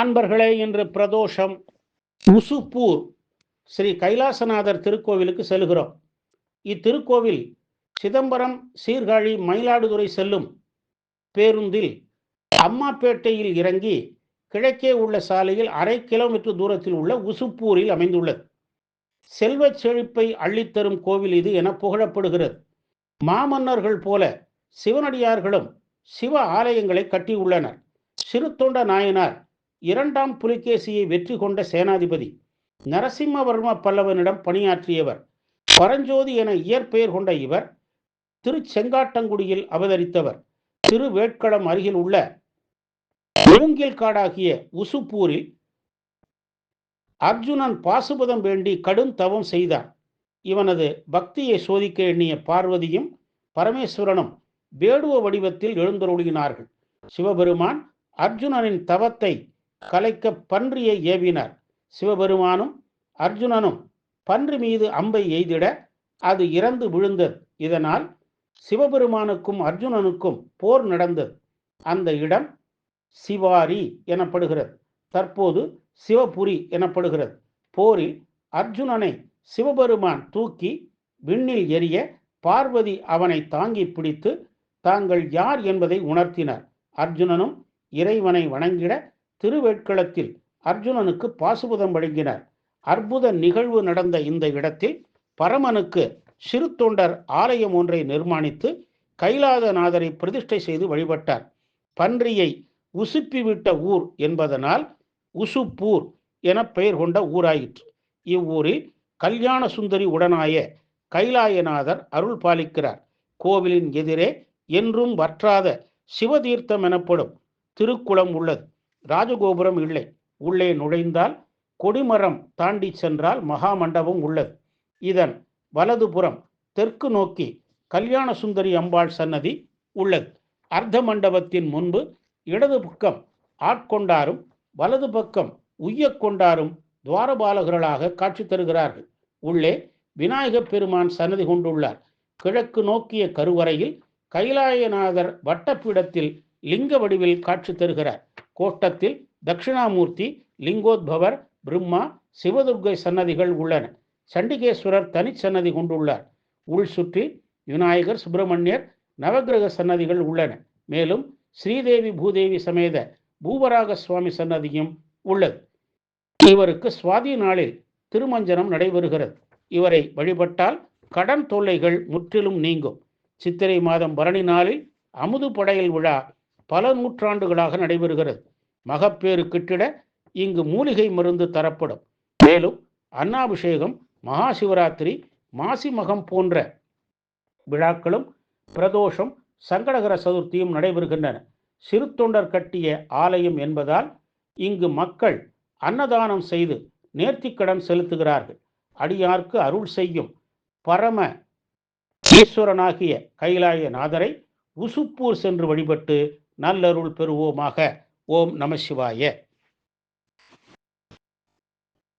அன்பர்களே இன்று பிரதோஷம் உசுப்பூர் ஸ்ரீ கைலாசநாதர் திருக்கோவிலுக்கு செல்கிறோம். இத்திருக்கோவில் சிதம்பரம் சீர்காழி மயிலாடுதுறை செல்லும் பேருந்தில் அம்மாப்பேட்டையில் இறங்கி கிழக்கே உள்ள சாலையில் அரை கிலோமீட்டர் தூரத்தில் உள்ள உசுப்பூரில் அமைந்துள்ளது. செல்வச் செழிப்பை அள்ளித்தரும் கோவில் இது என புகழப்படுகிறது. மாமன்னர்கள் போல சிவனடியார்களும் சிவ ஆலயங்களை கட்டியுள்ளனர். சிறுத்தொண்ட நாயனார் இரண்டாம் புலிகேசியை வெற்றி கொண்ட சேனாதிபதி நரசிம்மவர்ம பல்லவனிடம் பணியாற்றியவர். பரஞ்சோதி என இயற்பெயர் கொண்ட இவர் திருச்செங்காட்டங்குடியில் அவதரித்தவர். திருவேட்களம் அருகில் உள்ள மூங்கில் காடாகிய உசுப்பூரில் அர்ஜுனன் பாசுபதம் வேண்டி கடும் தவம் செய்தான் இவனது பக்தியை சோதிக்க எண்ணிய பார்வதியும் பரமேஸ்வரனும் வேடுவ வடிவத்தில் எழுந்தருளினார்கள். சிவபெருமான் அர்ஜுனனின் தவத்தை கலைக்க பன்றியை ஏவினார். சிவபெருமானும் அர்ஜுனனும் பன்றி மீது அம்பை எய்திட அது இறந்து விழுந்தது. இதனால் சிவபெருமானுக்கும் அர்ஜுனனுக்கும் போர் நடந்தது. அந்த இடம் சிவாரி எனப்படுகிறது. தற்போது சிவபுரி எனப்படுகிறது. போரில் அர்ஜுனனை சிவபெருமான் தூக்கி விண்ணில் எரிய பார்வதி அவனை தாங்கி பிடித்து தாங்கள் யார் என்பதை உணர்த்தினார். அர்ஜுனனும் இறைவனை வணங்கிட திருவேட்களத்தில் அர்ஜுனனுக்கு பாசுபதம் வழங்கினார். அற்புத நிகழ்வு நடந்த இந்த இடத்தில் பரமனுக்கு சிறு தொண்டர் ஆலயம் ஒன்றை நிர்மாணித்து கைலாதநாதரை பிரதிஷ்டை செய்து வழிபட்டார். பன்றியை உசுப்பிவிட்ட ஊர் என்பதனால் உசுப்பூர் என பெயர் கொண்ட ஊராயிற்று. இவ்வூரில் கல்யாண சுந்தரி உடனாய கைலாயநாதர் அருள் பாலிக்கிறார். கோவிலின் எதிரே என்றும் வற்றாத சிவதீர்த்தம் எனப்படும் திருக்குளம் உள்ளது. ராஜகோபுரம் இல்லை. உள்ளே நுழைந்தால் கொடிமரம் தாண்டி சென்றால் மகா மண்டபம் உள்ளது. இதன் வலதுபுறம் தெற்கு நோக்கி கல்யாண சுந்தரி அம்பாள் சன்னதி உள்ளது. அர்த்த மண்டபத்தின் முன்பு இடது பக்கம் ஆட்கொண்டாரும் வலது பக்கம் உய்யக்கொண்டாரும் துவாரபாலகர்களாக காட்சி தருகிறார்கள். உள்ளே விநாயகப் பெருமான் சன்னதி கொண்டுள்ளார். கிழக்கு நோக்கிய கருவறையில் கைலாயநாதர் வட்டப்பீடத்தில் லிங்க வடிவில் காட்சி தருகிறார். கோட்டத்தில் தட்சிணாமூர்த்தி லிங்கோத்பவர் பிரம்மா சிவதுர்கை சன்னதிகள் உள்ளன. சண்டிகேஸ்வரர் தனிச்சன்னதி கொண்டுள்ளார். உள் சுற்றி விநாயகர் சுப்பிரமணியர் நவகிரக சன்னதிகள் உள்ளன. மேலும் ஸ்ரீதேவி பூதேவி சமேத பூவராக சுவாமி சன்னதியும் உள்ளது. இவருக்கு சுவாதி நாளில் திருமஞ்சனம் நடைபெறுகிறது. இவரை வழிபட்டால் கடன் தொல்லைகள் முற்றிலும் நீங்கும். சித்திரை மாதம் பரணி நாளில் அமுது படையல் விழா பல நூற்றாண்டுகளாக நடைபெறுகிறது. மகப்பேறு கிட்டிட இங்கு மூலிகை மருந்து தரப்படும். மேலும் அன்னாபிஷேகம் மகா சிவராத்திரி மாசி மகம் போன்ற விழாக்களும் பிரதோஷம் சங்கடகர சதுர்த்தியும் நடைபெறுகின்றன. சிறு தொண்டர் கட்டிய ஆலயம் என்பதால் இங்கு மக்கள் அன்னதானம் செய்து நேர்த்திக்கடன் செலுத்துகிறார்கள். அடியார்க்கு அருள் செய்யும் பரம ஈஸ்வரனாகிய கைலாய நாதரை உசுப்பூர் சென்று வழிபட்டு நல்லருள் பெறுவோமாக. ஓம் நம சிவாய.